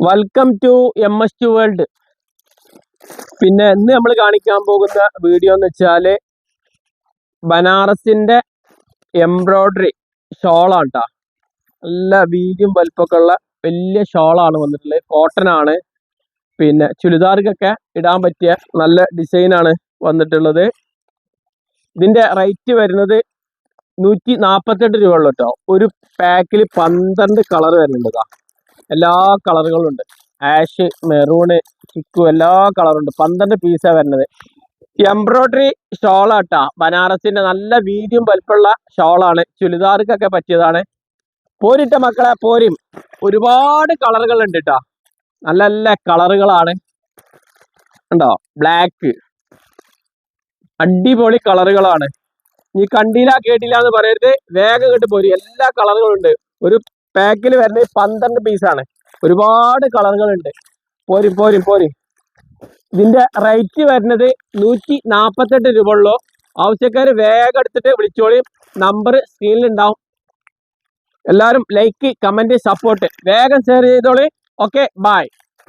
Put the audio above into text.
Welcome to M S two world പിന്നെ ഇന്ന് നമ്മൾ കാണിക്കാൻ പോകുന്ന വീഡിയോ എന്ന് വെച്ചാൽ ബനാറസിന്റെ എംബ്രോയ്ഡറി ഷോളാണ് കേട്ടോ നല്ല വീതിയും വലുപ്പമൊക്കെ ഉള്ള വലിയ ഷോളാണ് വന്നിട്ടുള്ളത്. കോട്ടൺ ആണ്. പിന്നെ ചുരിദാറുകൊക്കെ ഇടാൻ പറ്റിയ നല്ല ഡിസൈനാണ് വന്നിട്ടുള്ളത്. ഇതിന്റെ റേറ്റ് വരുന്നത് നൂറ്റി നാൽപ്പത്തെട്ട് രൂപ ഉള്ളു കേട്ടോ ഒരു പാക്കിൽ പന്ത്രണ്ട് കളർ വരുന്നുണ്ട് കേട്ടോ എല്ലാ കളറുകളും ഉണ്ട്. ആഷ് മെറൂണ് ചിക്കു എല്ലാ കളറും ഉണ്ട്. പന്ത്രണ്ട് പീസാണ് വരുന്നത്. എംബ്രോയ്ഡറി ഷോളാട്ടാ ബനാറസിന്റെ നല്ല വീതിയും വലുപ്പമുള്ള ഷോളാണ് ചുരിദാർക്കൊക്കെ പറ്റിയതാണ്. പോരിട്ട മക്കളെ പോരും. ഒരുപാട് കളറുകൾ ഉണ്ട് കേട്ടോ നല്ല നല്ല കളറുകളാണ് ഉണ്ടോ ബ്ലാക്ക് അടിപൊളി കളറുകളാണ് നീ കണ്ടില്ല കേട്ടില്ല എന്ന് പറയരുത്. വേഗം കേട്ട് പോരും. എല്ലാ കളറുകളും ഉണ്ട്. ഒരു പാക്കിൽ വരുന്നത് പന്ത്രണ്ട് പീസാണ് ഒരുപാട് കളറുകളുണ്ട് പോരും പോരും പോരും. ഇതിന്റെ റേറ്റ് വരുന്നത് നൂറ്റി നാൽപ്പത്തെട്ട് രൂപ ഉള്ളൂ. ആവശ്യക്കാർ വേഗം എടുത്തിട്ട് വിളിച്ചോളി. നമ്പർ സ്ക്രീനിൽ ഉണ്ടാവും. എല്ലാവരും ലൈക്ക് കമന്റ് സപ്പോർട്ട് വേഗം ഷെയർ ചെയ്തോളി. Okay bye